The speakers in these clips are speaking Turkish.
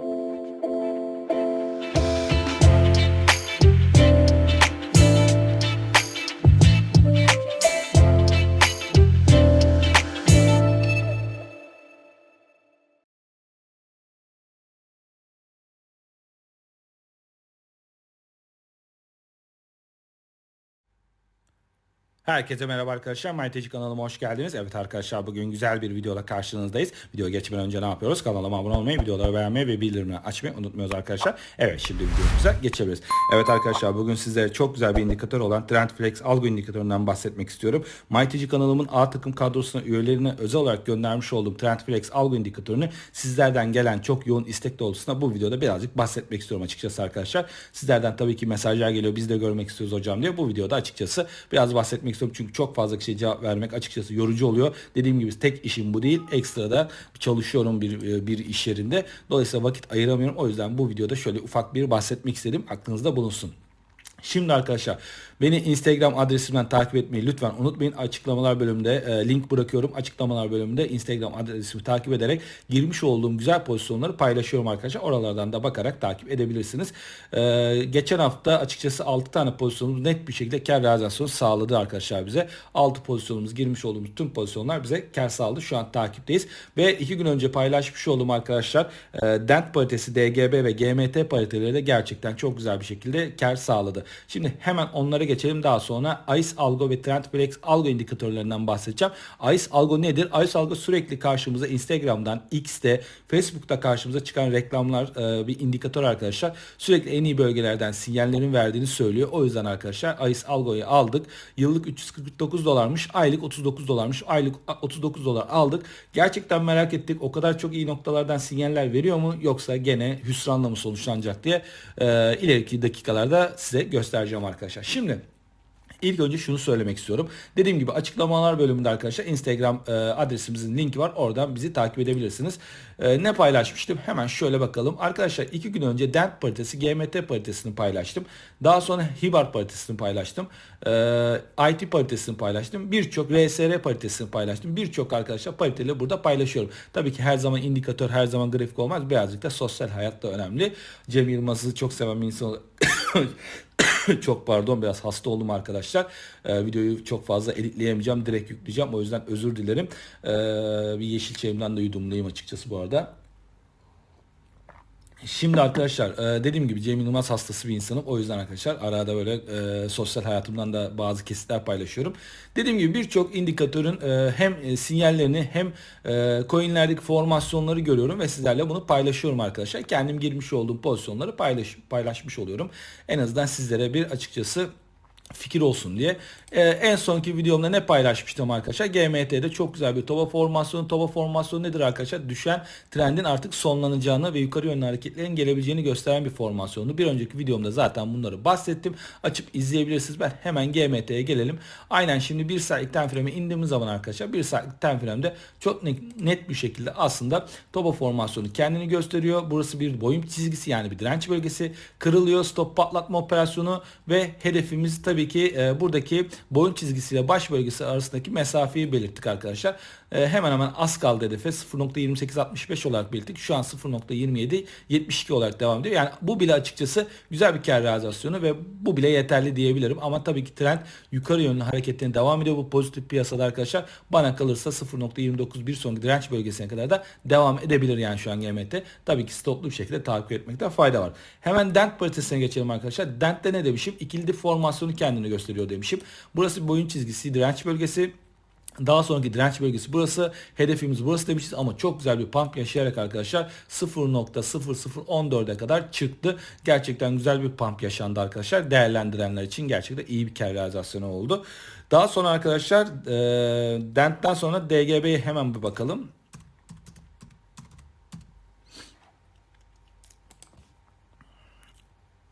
thank you Herkese merhaba arkadaşlar. MyTeci kanalıma hoş geldiniz. Evet arkadaşlar bugün güzel bir videoda karşınızdayız. Video geçmeden önce ne yapıyoruz? Kanalıma abone olmayı, videoları beğenmeyi ve bildirimleri açmayı unutmuyoruz arkadaşlar. Evet şimdi videomuza geçebiliriz. Evet arkadaşlar bugün sizlere çok güzel bir indikatör olan Trendflex algo indikatöründen bahsetmek istiyorum. MyTeci kanalımın A takım kadrosuna üyelerine özel olarak göndermiş olduğum Trendflex algo indikatörünü sizlerden gelen çok yoğun istek doğrultusunda bu videoda birazcık bahsetmek istiyorum açıkçası arkadaşlar. Sizlerden tabii ki mesajlar geliyor. Biz de görmek istiyoruz hocam diye. Bu videoda açıkçası biraz bahsetmek istiyorum. Çünkü çok fazla kişiye cevap vermek açıkçası yorucu oluyor. Dediğim gibi tek işim bu değil. Ekstra da çalışıyorum bir, bir iş yerinde. Dolayısıyla vakit ayıramıyorum. O yüzden bu videoda şöyle ufak bir bahsetmek istedim. Aklınızda bulunsun. Şimdi arkadaşlar beni Instagram adresimden takip etmeyi lütfen unutmayın. Açıklamalar bölümünde e, link bırakıyorum. Açıklamalar bölümünde Instagram adresimi takip ederek girmiş olduğum güzel pozisyonları paylaşıyorum arkadaşlar. Oralardan da bakarak takip edebilirsiniz. E, geçen hafta açıkçası 6 tane pozisyonumuz net bir şekilde kar realizasyonu sağladı arkadaşlar bize. 6 pozisyonumuz girmiş olduğumuz tüm pozisyonlar bize kar sağladı. Şu an takipteyiz. Ve 2 gün önce paylaşmış olduğum arkadaşlar e, Dent paritesi, DGB ve GMT pariteleri de gerçekten çok güzel bir şekilde kar sağladı. Şimdi hemen onlara geçelim. Daha sonra ICE Algo ve Trendflex Algo indikatörlerinden bahsedeceğim. ICE Algo nedir? ICE Algo sürekli karşımıza Instagram'dan, X'te, Facebook'ta karşımıza çıkan reklamlar e, bir indikatör arkadaşlar. Sürekli en iyi bölgelerden sinyallerin verdiğini söylüyor. O yüzden arkadaşlar ICE Algo'yu aldık. Yıllık 349 dolarmış, aylık 39 dolarmış. Aylık 39 dolar aldık. Gerçekten merak ettik. O kadar çok iyi noktalardan sinyaller veriyor mu yoksa gene hüsranla mı sonuçlanacak diye e, ileriki dakikalarda size göstereceğim arkadaşlar. Şimdi İlk önce şunu söylemek istiyorum. Dediğim gibi açıklamalar bölümünde arkadaşlar Instagram e, adresimizin linki var. Oradan bizi takip edebilirsiniz. E, ne paylaşmıştım? Hemen şöyle bakalım. Arkadaşlar iki gün önce Dent paritesi, GMT paritesini paylaştım. Daha sonra Hibar paritesini paylaştım. E, IT paritesini paylaştım. Birçok RSR paritesini paylaştım. Birçok arkadaşlar pariteleri burada paylaşıyorum. Tabii ki her zaman indikatör, her zaman grafik olmaz. Birazcık da sosyal hayat da önemli. Cem Yılmaz'ı çok seven bir insan çok pardon biraz hasta oldum arkadaşlar. Ee, videoyu çok fazla editleyemeyeceğim. Direkt yükleyeceğim. O yüzden özür dilerim. Ee, bir yeşil çayımdan da yudumlayayım açıkçası bu arada. Şimdi arkadaşlar e, dediğim gibi Cem Yılmaz hastası bir insanım. O yüzden arkadaşlar arada böyle e, sosyal hayatımdan da bazı kesitler paylaşıyorum. Dediğim gibi birçok indikatörün e, hem e, sinyallerini hem e, coinlerdeki formasyonları görüyorum ve sizlerle bunu paylaşıyorum arkadaşlar. Kendim girmiş olduğum pozisyonları paylaş, paylaşmış oluyorum. En azından sizlere bir açıkçası fikir olsun diye. Ee, en sonki videomda ne paylaşmıştım arkadaşlar? GMT'de çok güzel bir toba formasyonu. Toba formasyonu nedir arkadaşlar? Düşen trendin artık sonlanacağını ve yukarı yönlü hareketlerin gelebileceğini gösteren bir formasyonu. Bir önceki videomda zaten bunları bahsettim. Açıp izleyebilirsiniz. Ben hemen GMT'ye gelelim. Aynen şimdi bir saatlik time frame'e indiğimiz zaman arkadaşlar bir saatlik time frame'de çok net bir şekilde aslında toba formasyonu kendini gösteriyor. Burası bir boyun çizgisi yani bir direnç bölgesi. Kırılıyor. Stop patlatma operasyonu ve hedefimiz tabii tabii ki e, buradaki boyun çizgisiyle baş bölgesi arasındaki mesafeyi belirttik arkadaşlar. E, hemen hemen az kaldı hedefe 0.2865 olarak belirttik. Şu an 0.2772 olarak devam ediyor. Yani bu bile açıkçası güzel bir kar realizasyonu ve bu bile yeterli diyebilirim. Ama tabii ki trend yukarı yönlü hareketlerine devam ediyor bu pozitif piyasada arkadaşlar. Bana kalırsa 0.29 bir sonraki direnç bölgesine kadar da devam edebilir yani şu an GMT. Tabii ki stoplu bir şekilde takip etmekte fayda var. Hemen Dent paritesine geçelim arkadaşlar. Dent'te ne demişim? İkili formasyonu kendini gösteriyor demişim. Burası boyun çizgisi, direnç bölgesi. Daha sonraki direnç bölgesi burası. Hedefimiz burası demişiz ama çok güzel bir pump yaşayarak arkadaşlar 0.0014'e kadar çıktı. Gerçekten güzel bir pump yaşandı arkadaşlar. Değerlendirenler için gerçekten iyi bir kar realizasyonu oldu. Daha sonra arkadaşlar e, Dent'ten sonra DGB'ye hemen bir bakalım.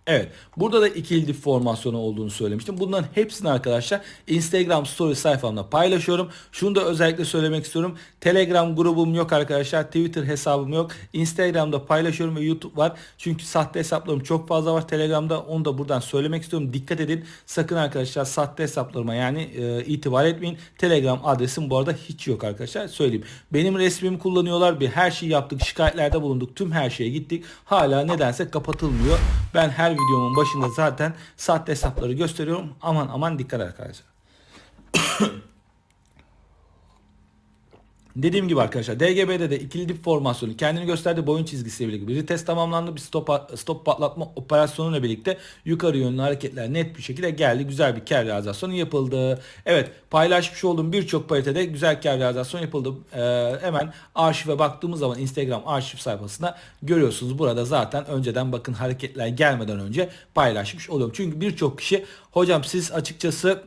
Evet. Burada da ikili dip formasyonu olduğunu söylemiştim. Bunların hepsini arkadaşlar Instagram story sayfamda paylaşıyorum. Şunu da özellikle söylemek istiyorum. Telegram grubum yok arkadaşlar. Twitter hesabım yok. Instagram'da paylaşıyorum ve YouTube var. Çünkü sahte hesaplarım çok fazla var Telegram'da. Onu da buradan söylemek istiyorum. Dikkat edin. Sakın arkadaşlar sahte hesaplarıma yani e, itibar etmeyin. Telegram adresim bu arada hiç yok arkadaşlar. Söyleyeyim. Benim resmimi kullanıyorlar. Bir her şeyi yaptık. Şikayetlerde bulunduk. Tüm her şeye gittik. Hala nedense kapatılmıyor. Ben her videomun başında zaten sahte hesapları gösteriyorum. Aman aman dikkat arkadaşlar. Dediğim gibi arkadaşlar DGB'de de ikili dip formasyonu kendini gösterdi boyun çizgisiyle birlikte. Bir test tamamlandı. Bir stop, stop patlatma operasyonuyla birlikte yukarı yönlü hareketler net bir şekilde geldi. Güzel bir kar realizasyonu yapıldı. Evet paylaşmış olduğum birçok paritede güzel kar realizasyonu yapıldı. Ee, hemen arşive baktığımız zaman Instagram arşiv sayfasında görüyorsunuz. Burada zaten önceden bakın hareketler gelmeden önce paylaşmış oluyorum. Çünkü birçok kişi hocam siz açıkçası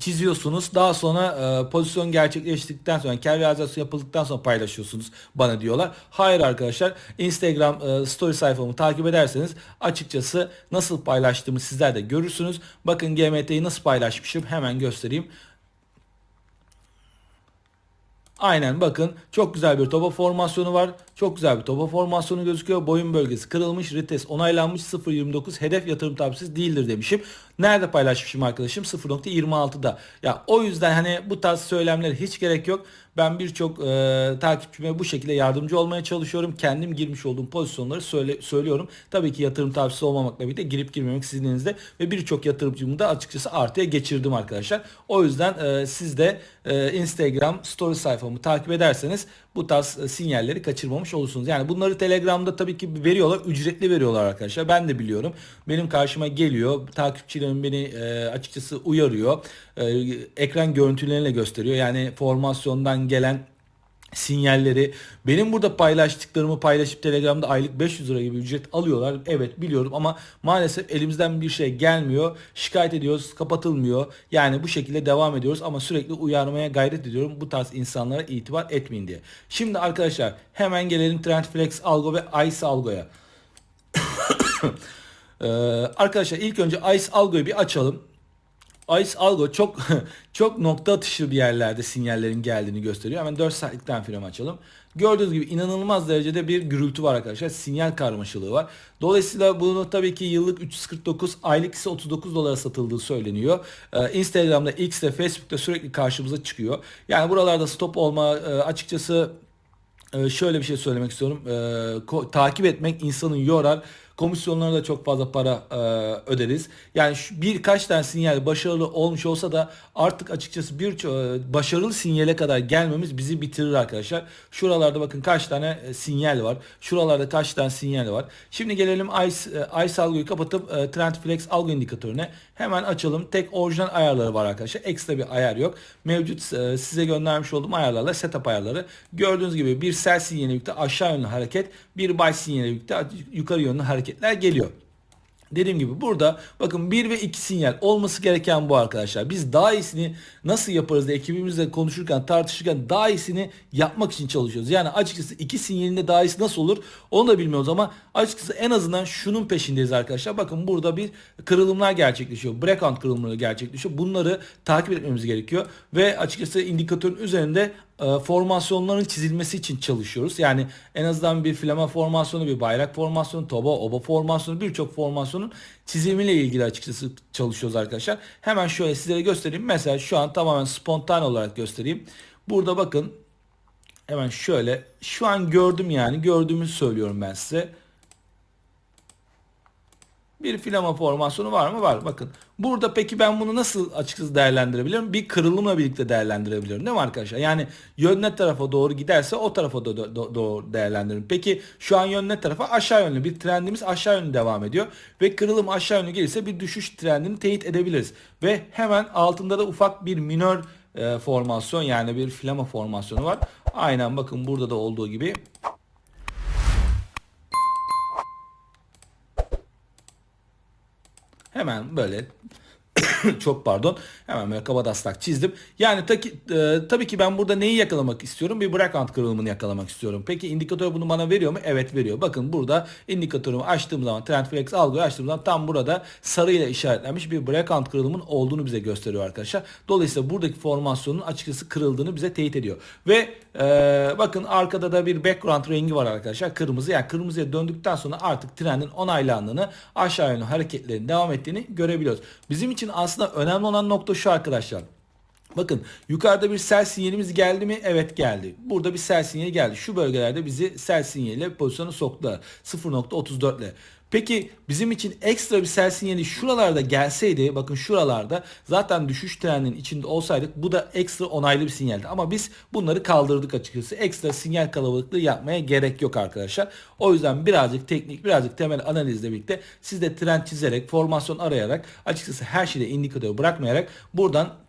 çiziyorsunuz. Daha sonra e, pozisyon gerçekleştikten sonra kar realizasyonu yapıldıktan sonra paylaşıyorsunuz bana diyorlar. Hayır arkadaşlar Instagram e, story sayfamı takip ederseniz açıkçası nasıl paylaştığımı sizler de görürsünüz. Bakın GMT'yi nasıl paylaşmışım hemen göstereyim. Aynen bakın çok güzel bir topa formasyonu var. Çok güzel bir topa formasyonu gözüküyor. Boyun bölgesi kırılmış. Retest onaylanmış 0.29 hedef yatırım tavsiyesi değildir demişim. Nerede paylaşmışım arkadaşım? 0.26'da. Ya o yüzden hani bu tarz söylemlere hiç gerek yok. Ben birçok e, takipçime bu şekilde yardımcı olmaya çalışıyorum. Kendim girmiş olduğum pozisyonları söyle, söylüyorum. Tabii ki yatırım tavsiyesi olmamakla birlikte girip girmemek sizin elinizde ve birçok yatırımcımı da açıkçası artıya geçirdim arkadaşlar. O yüzden e, siz de e, Instagram story sayfamı takip ederseniz bu tarz e, sinyalleri kaçırmamış olursunuz. Yani bunları Telegram'da tabii ki veriyorlar. Ücretli veriyorlar arkadaşlar. Ben de biliyorum. Benim karşıma geliyor. Takipçilerim beni e, açıkçası uyarıyor. E, ekran görüntüleriyle gösteriyor. Yani formasyondan gelen sinyalleri benim burada paylaştıklarımı paylaşıp Telegram'da aylık 500 lira gibi ücret alıyorlar. Evet biliyorum ama maalesef elimizden bir şey gelmiyor. Şikayet ediyoruz, kapatılmıyor. Yani bu şekilde devam ediyoruz ama sürekli uyarmaya gayret ediyorum. Bu tarz insanlara itibar etmeyin diye. Şimdi arkadaşlar hemen gelelim Trendflex Algo ve ICE Algo'ya. Ee, arkadaşlar ilk önce ICE Algo'yu bir açalım. Ice Algo çok çok nokta atışı bir yerlerde sinyallerin geldiğini gösteriyor. Hemen 4 saatlikten film açalım. Gördüğünüz gibi inanılmaz derecede bir gürültü var arkadaşlar. Sinyal karmaşılığı var. Dolayısıyla bunu tabii ki yıllık 349, aylık ise 39 dolara satıldığı söyleniyor. Ee, Instagram'da, X'te, Facebook'ta sürekli karşımıza çıkıyor. Yani buralarda stop olma e, açıkçası e, şöyle bir şey söylemek istiyorum. E, takip etmek insanı yorar. Komisyonlara da çok fazla para e, öderiz. Yani şu birkaç tane sinyal başarılı olmuş olsa da artık açıkçası bir e, başarılı sinyale kadar gelmemiz bizi bitirir arkadaşlar. Şuralarda bakın kaç tane e, sinyal var. Şuralarda kaç tane sinyal var. Şimdi gelelim ICE, ICE algoyu kapatıp e, Trendflex algo indikatörüne hemen açalım. Tek orijinal ayarları var arkadaşlar. Ekstra bir ayar yok. Mevcut e, size göndermiş olduğum ayarlarla setup ayarları. Gördüğünüz gibi bir sell sinyali birlikte aşağı yönlü hareket, bir buy sinyali birlikte yukarı yönlü hareketler geliyor. Dediğim gibi burada bakın 1 ve 2 sinyal olması gereken bu arkadaşlar. Biz daha iyisini nasıl yaparız diye ekibimizle konuşurken tartışırken daha iyisini yapmak için çalışıyoruz. Yani açıkçası 2 sinyalinde daha iyisi nasıl olur onu da bilmiyoruz ama açıkçası en azından şunun peşindeyiz arkadaşlar. Bakın burada bir kırılımlar gerçekleşiyor. Breakout kırılımları gerçekleşiyor. Bunları takip etmemiz gerekiyor. Ve açıkçası indikatörün üzerinde e, formasyonların çizilmesi için çalışıyoruz. Yani en azından bir flama formasyonu, bir bayrak formasyonu, toba, oba formasyonu, birçok formasyonun çizimiyle ilgili açıkçası çalışıyoruz arkadaşlar. Hemen şöyle sizlere göstereyim. Mesela şu an tamamen spontane olarak göstereyim. Burada bakın hemen şöyle şu an gördüm yani gördüğümü söylüyorum ben size. Bir filama formasyonu var mı? Var. Bakın. Burada peki ben bunu nasıl açıkçası değerlendirebilirim? Bir kırılımla birlikte değerlendirebilirim değil mi arkadaşlar? Yani yön ne tarafa doğru giderse o tarafa do- do- doğru değerlendiririm. Peki şu an yön ne tarafa? Aşağı yönlü. Bir trendimiz aşağı yönlü devam ediyor. Ve kırılım aşağı yönlü gelirse bir düşüş trendini teyit edebiliriz. Ve hemen altında da ufak bir minör e, formasyon yani bir flama formasyonu var. Aynen bakın burada da olduğu gibi Hemen böyle Çok pardon. Hemen böyle kabadaslak çizdim. Yani ta ki- e, tabii ki ben burada neyi yakalamak istiyorum? Bir breakout kırılımını yakalamak istiyorum. Peki indikatör bunu bana veriyor mu? Evet veriyor. Bakın burada indikatörümü açtığım zaman Trendflex algıyı açtığım zaman tam burada sarıyla işaretlenmiş bir breakout kırılımın olduğunu bize gösteriyor arkadaşlar. Dolayısıyla buradaki formasyonun açıkçası kırıldığını bize teyit ediyor. Ve e, bakın arkada da bir background rengi var arkadaşlar. Kırmızı. Yani kırmızıya döndükten sonra artık trendin onaylandığını aşağı yönlü hareketlerin devam ettiğini görebiliyoruz. Bizim için aslında önemli olan nokta şu arkadaşlar. Bakın yukarıda bir sell sinyalimiz geldi mi? Evet geldi. Burada bir sell sinyali geldi. Şu bölgelerde bizi sell sinyaliyle pozisyona soktular. 0.34 ile. Peki bizim için ekstra bir sell sinyali şuralarda gelseydi bakın şuralarda zaten düşüş trendinin içinde olsaydık bu da ekstra onaylı bir sinyaldi. Ama biz bunları kaldırdık açıkçası. Ekstra sinyal kalabalıklığı yapmaya gerek yok arkadaşlar. O yüzden birazcık teknik birazcık temel analizle birlikte siz de trend çizerek formasyon arayarak açıkçası her şeyde indikatör bırakmayarak buradan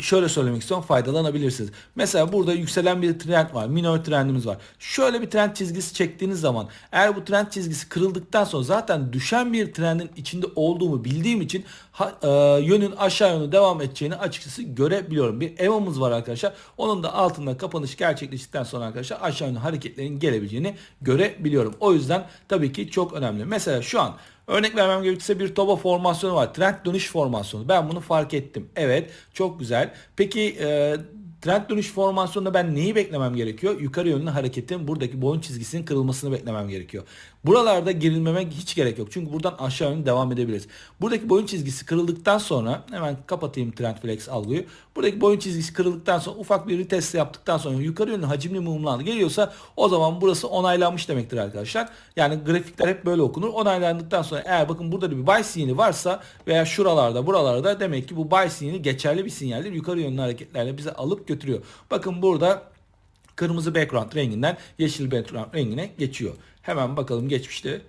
şöyle söylemek istiyorum faydalanabilirsiniz. Mesela burada yükselen bir trend var. Minor trendimiz var. Şöyle bir trend çizgisi çektiğiniz zaman eğer bu trend çizgisi kırıldıktan sonra zaten düşen bir trendin içinde olduğumu bildiğim için ha, e, yönün aşağı yönü devam edeceğini açıkçası görebiliyorum. Bir EMA'mız var arkadaşlar. Onun da altında kapanış gerçekleştikten sonra arkadaşlar aşağı yönlü hareketlerin gelebileceğini görebiliyorum. O yüzden tabii ki çok önemli. Mesela şu an Örnek vermem gerekirse bir toba formasyonu var. Trend dönüş formasyonu. Ben bunu fark ettim. Evet çok güzel. Peki e, trend dönüş formasyonunda ben neyi beklemem gerekiyor? Yukarı yönlü hareketin buradaki boyun çizgisinin kırılmasını beklemem gerekiyor. Buralarda gerilmeme hiç gerek yok. Çünkü buradan aşağı yönlü devam edebiliriz. Buradaki boyun çizgisi kırıldıktan sonra hemen kapatayım trend flex algıyı. Buradaki boyun çizgisi kırıldıktan sonra ufak bir retest yaptıktan sonra yukarı yönlü hacimli mumlar geliyorsa o zaman burası onaylanmış demektir arkadaşlar. Yani grafikler hep böyle okunur. Onaylandıktan sonra eğer bakın burada da bir buy sinyali varsa veya şuralarda buralarda demek ki bu buy sinyali geçerli bir sinyaldir. Yukarı yönlü hareketlerle bize alıp götürüyor. Bakın burada kırmızı background renginden yeşil background rengine geçiyor. Hemen bakalım geçmişte.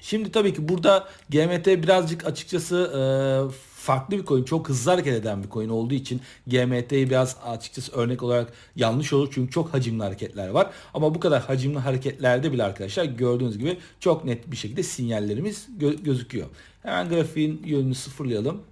Şimdi tabii ki burada GMT birazcık açıkçası e, farklı bir coin. Çok hızlı hareket eden bir coin olduğu için GMT'yi biraz açıkçası örnek olarak yanlış olur. Çünkü çok hacimli hareketler var. Ama bu kadar hacimli hareketlerde bile arkadaşlar gördüğünüz gibi çok net bir şekilde sinyallerimiz gö- gözüküyor. Hemen grafiğin yönünü sıfırlayalım.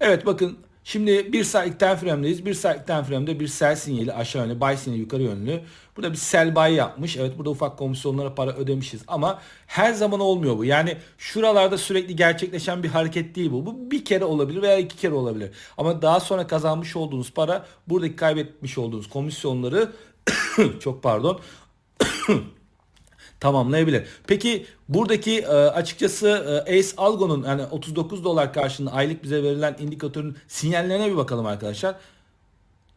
Evet bakın Şimdi bir saatlik time. Bir saatlik time bir sell sinyali aşağı yönlü, buy sinyali yukarı yönlü. Burada bir sell buy yapmış. Evet burada ufak komisyonlara para ödemişiz ama her zaman olmuyor bu. Yani şuralarda sürekli gerçekleşen bir hareket değil bu. Bu bir kere olabilir veya iki kere olabilir. Ama daha sonra kazanmış olduğunuz para buradaki kaybetmiş olduğunuz komisyonları çok pardon tamamlayabilir. Peki buradaki e, açıkçası e, Ace Algo'nun yani 39 dolar karşılığında aylık bize verilen indikatörün sinyallerine bir bakalım arkadaşlar.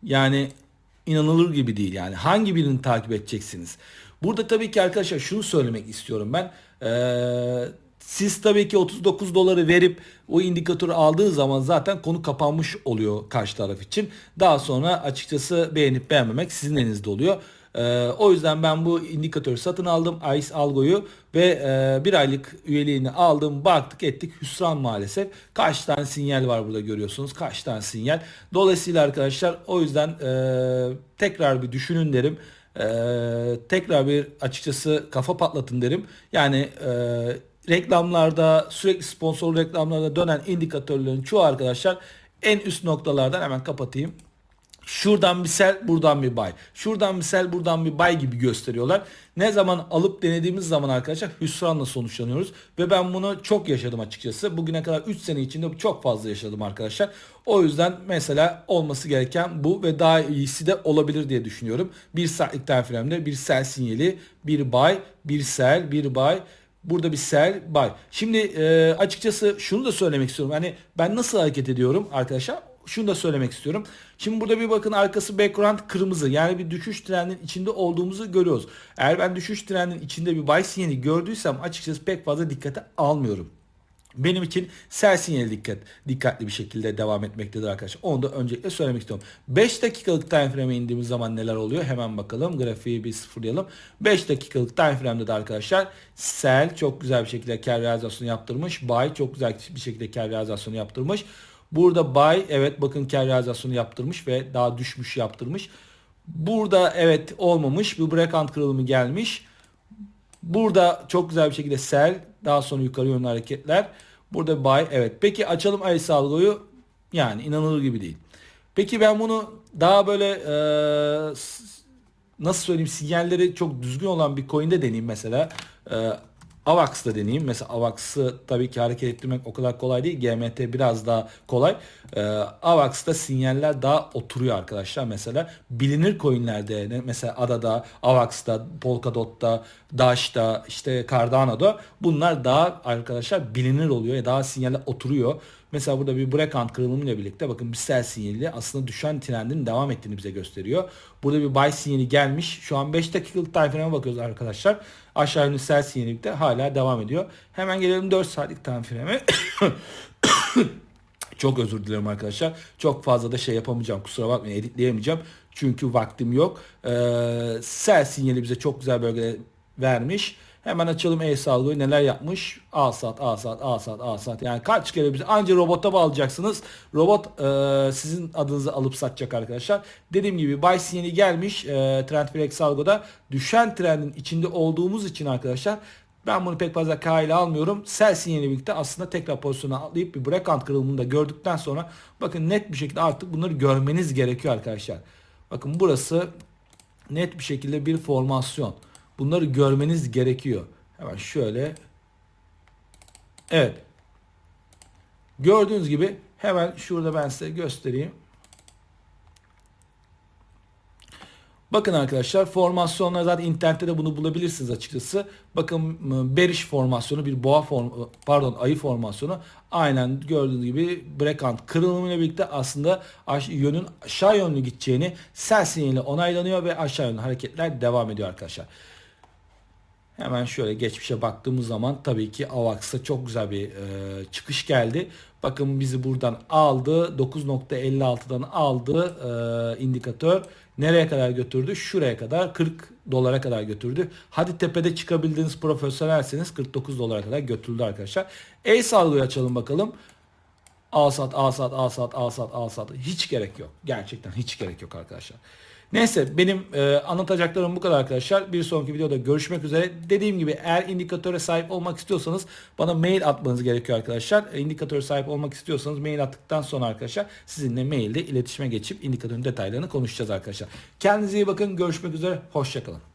Yani inanılır gibi değil yani. Hangi birini takip edeceksiniz? Burada tabii ki arkadaşlar şunu söylemek istiyorum ben. Ee, siz tabii ki 39 doları verip o indikatörü aldığınız zaman zaten konu kapanmış oluyor karşı taraf için. Daha sonra açıkçası beğenip beğenmemek sizin elinizde oluyor. Ee, o yüzden ben bu indikatörü satın aldım. ICE Algo'yu ve e, bir aylık üyeliğini aldım. Baktık ettik hüsran maalesef. Kaç tane sinyal var burada görüyorsunuz. Kaç tane sinyal. Dolayısıyla arkadaşlar o yüzden e, tekrar bir düşünün derim. E, tekrar bir açıkçası kafa patlatın derim. Yani e, reklamlarda sürekli sponsor reklamlarda dönen indikatörlerin çoğu arkadaşlar en üst noktalardan hemen kapatayım. Şuradan bir sell, buradan bir buy. Şuradan bir sell, buradan bir buy gibi gösteriyorlar. Ne zaman alıp denediğimiz zaman arkadaşlar hüsranla sonuçlanıyoruz. Ve ben bunu çok yaşadım açıkçası. Bugüne kadar 3 sene içinde çok fazla yaşadım arkadaşlar. O yüzden mesela olması gereken bu ve daha iyisi de olabilir diye düşünüyorum. Bir saatlik frame'de bir sell sinyali, bir buy, bir sell, bir buy. Burada bir sell, buy. Şimdi e, açıkçası şunu da söylemek istiyorum. Hani ben nasıl hareket ediyorum arkadaşlar? Şunu da söylemek istiyorum. Şimdi burada bir bakın arkası background kırmızı. Yani bir düşüş trendinin içinde olduğumuzu görüyoruz. Eğer ben düşüş trendinin içinde bir buy sinyali gördüysem açıkçası pek fazla dikkate almıyorum. Benim için sell sinyali dikkat, dikkatli bir şekilde devam etmektedir arkadaşlar. Onu da öncelikle söylemek istiyorum. 5 dakikalık time frame'e indiğimiz zaman neler oluyor? Hemen bakalım. Grafiği bir sıfırlayalım. 5 dakikalık time frame'de de arkadaşlar sell çok güzel bir şekilde kar realizasyonu yaptırmış. Buy çok güzel bir şekilde kar realizasyonu yaptırmış. Burada buy evet bakın kar realizasyonu yaptırmış ve daha düşmüş yaptırmış. Burada evet olmamış. Bu breakout kırılımı gelmiş. Burada çok güzel bir şekilde sell. Daha sonra yukarı yönlü hareketler. Burada buy evet. Peki açalım ay salgoyu. Yani inanılır gibi değil. Peki ben bunu daha böyle e, nasıl söyleyeyim sinyalleri çok düzgün olan bir coin'de deneyeyim mesela. E, Avax'ta deneyeyim. Mesela Avax'ı tabii ki hareket ettirmek o kadar kolay değil. GMT biraz daha kolay. E, Avax'ta sinyaller daha oturuyor arkadaşlar. Mesela bilinir coin'lerde mesela ADA'da, Avax'ta, Polkadot'ta, Dash'ta, işte Cardano'da bunlar daha arkadaşlar bilinir oluyor. Daha sinyaller oturuyor. Mesela burada bir breakout kırılımıyla birlikte bakın bir sell sinyali aslında düşen trendin devam ettiğini bize gösteriyor. Burada bir buy sinyali gelmiş. Şu an 5 dakikalık time frame'e bakıyoruz arkadaşlar. Aşağı yönlü sell sinyali birlikte hala devam ediyor. Hemen gelelim 4 saatlik time frame'e. Çok özür dilerim arkadaşlar. Çok fazla da şey yapamayacağım. Kusura bakmayın editleyemeyeceğim. Çünkü vaktim yok. Ee, sell sinyali bize çok güzel bölge vermiş. Hemen açalım e-salgıyı neler yapmış. Al sat, al sat, al sat, al sat. Yani kaç kere bize anca robota bağlayacaksınız. Robot e, sizin adınızı alıp satacak arkadaşlar. Dediğim gibi buy sinyali gelmiş. E, Trend Salgo'da düşen trendin içinde olduğumuz için arkadaşlar ben bunu pek fazla kayla almıyorum. Sell sinyali birlikte aslında tekrar pozisyona atlayıp bir breakout kırılımını da gördükten sonra bakın net bir şekilde artık bunları görmeniz gerekiyor arkadaşlar. Bakın burası net bir şekilde bir formasyon. Bunları görmeniz gerekiyor. Hemen şöyle. Evet. Gördüğünüz gibi hemen şurada ben size göstereyim. Bakın arkadaşlar formasyonlar zaten internette de bunu bulabilirsiniz açıkçası. Bakın beriş formasyonu bir boğa form pardon ayı formasyonu aynen gördüğünüz gibi breakant kırılımıyla birlikte aslında yönün aşağı yönlü gideceğini sell sinyali onaylanıyor ve aşağı yönlü hareketler devam ediyor arkadaşlar. Hemen şöyle geçmişe baktığımız zaman tabii ki AVAX'a çok güzel bir e, çıkış geldi. Bakın bizi buradan aldı. 9.56'dan aldı e, indikatör. Nereye kadar götürdü? Şuraya kadar 40 dolara kadar götürdü. Hadi tepede çıkabildiğiniz profesyonelseniz 49 dolara kadar götürdü arkadaşlar. El salgıyı açalım bakalım. Al sat, al sat, al sat, al sat, al sat. Hiç gerek yok. Gerçekten hiç gerek yok arkadaşlar. Neyse benim e, anlatacaklarım bu kadar arkadaşlar. Bir sonraki videoda görüşmek üzere. Dediğim gibi eğer indikatöre sahip olmak istiyorsanız bana mail atmanız gerekiyor arkadaşlar. E, sahip olmak istiyorsanız mail attıktan sonra arkadaşlar sizinle mailde iletişime geçip indikatörün detaylarını konuşacağız arkadaşlar. Kendinize iyi bakın. Görüşmek üzere. Hoşçakalın.